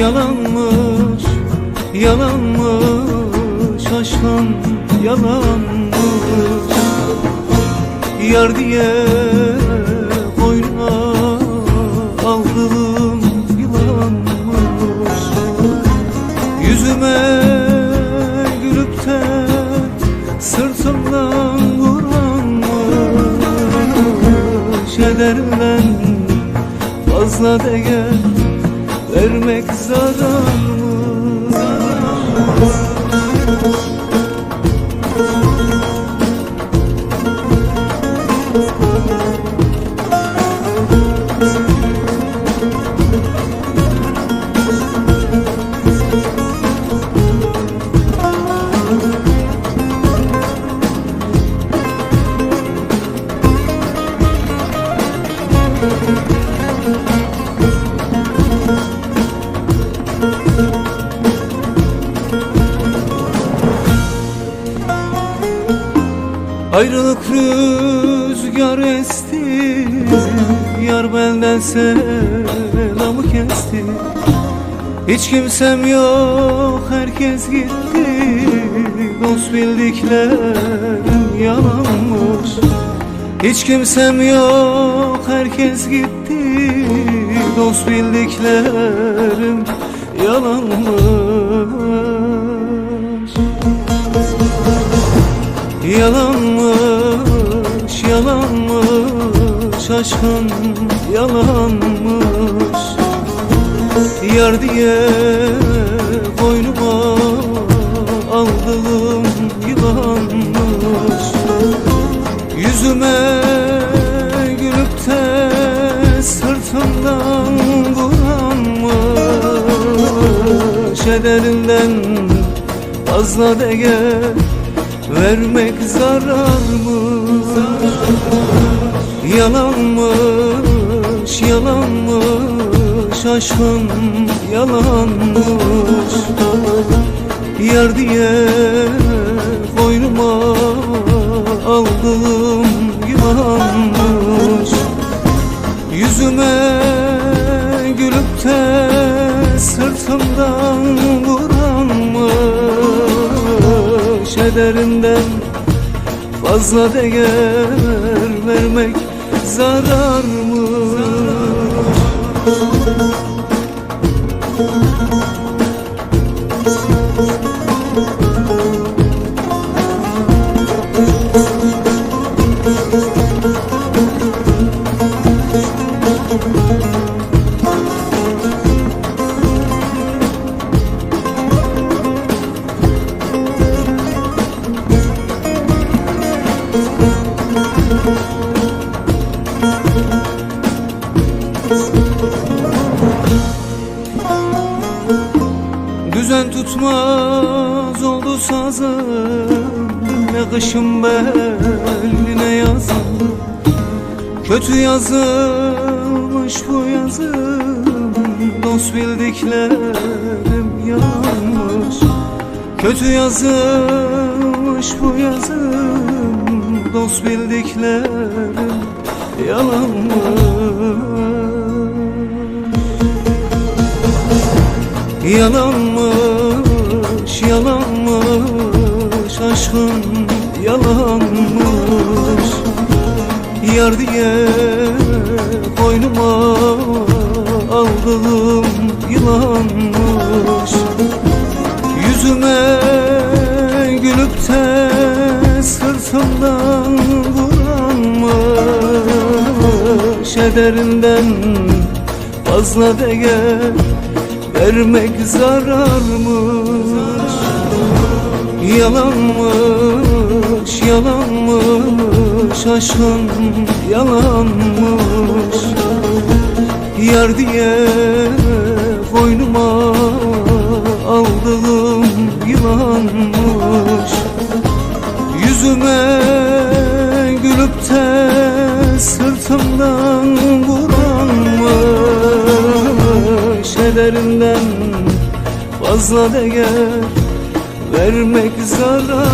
Yalanmış, yalanmış aşkım yalanmış. Yar diye sırtımdan vuranmış Ederden fazla değer vermek zarar Ayrılık rüzgar esti Yar benden selamı kesti. Hiç kimsem yok herkes gitti Dost bildiklerim yalanmış. Hiç kimsem yok herkes gitti Dost bildiklerim yalanmış Yalanmış, yalanmış aşkın yalanmış. Yar diye boynuma aldığım yılanmış. Yüzüme gülüp de sırtımdan vuranmış. Ederimden fazla değer vermek zarar mı? Yalanmış, yalanmış aşkım yalanmış Yar diye boynuma aldığım yılanmış Yüzüme gülüp de sırtımdan vuranmış. Ederimden fazla değer vermek zarar Düzen tutmaz oldu sazım Ne kışım belli ne yazım Kötü yazılmış bu yazım Dost bildiklerim yanmış Kötü yazılmış bu yazım Dost bildiklerim yalanmış Yalanmış, yalanmış aşkım yalanmış. Yar diye boynuma aldığım yılanmış. Yüzüme gülüp de sırtımdan vuranmış Ederimden fazla değer vermek zararmış. Yalanmış, yalanmış aşkım yalanmış. Yar diye boynuma aldığım yılanmış. Yüzüme gülüp de sırtımdan vuranmış Ederinden fazla değer vermek zararmış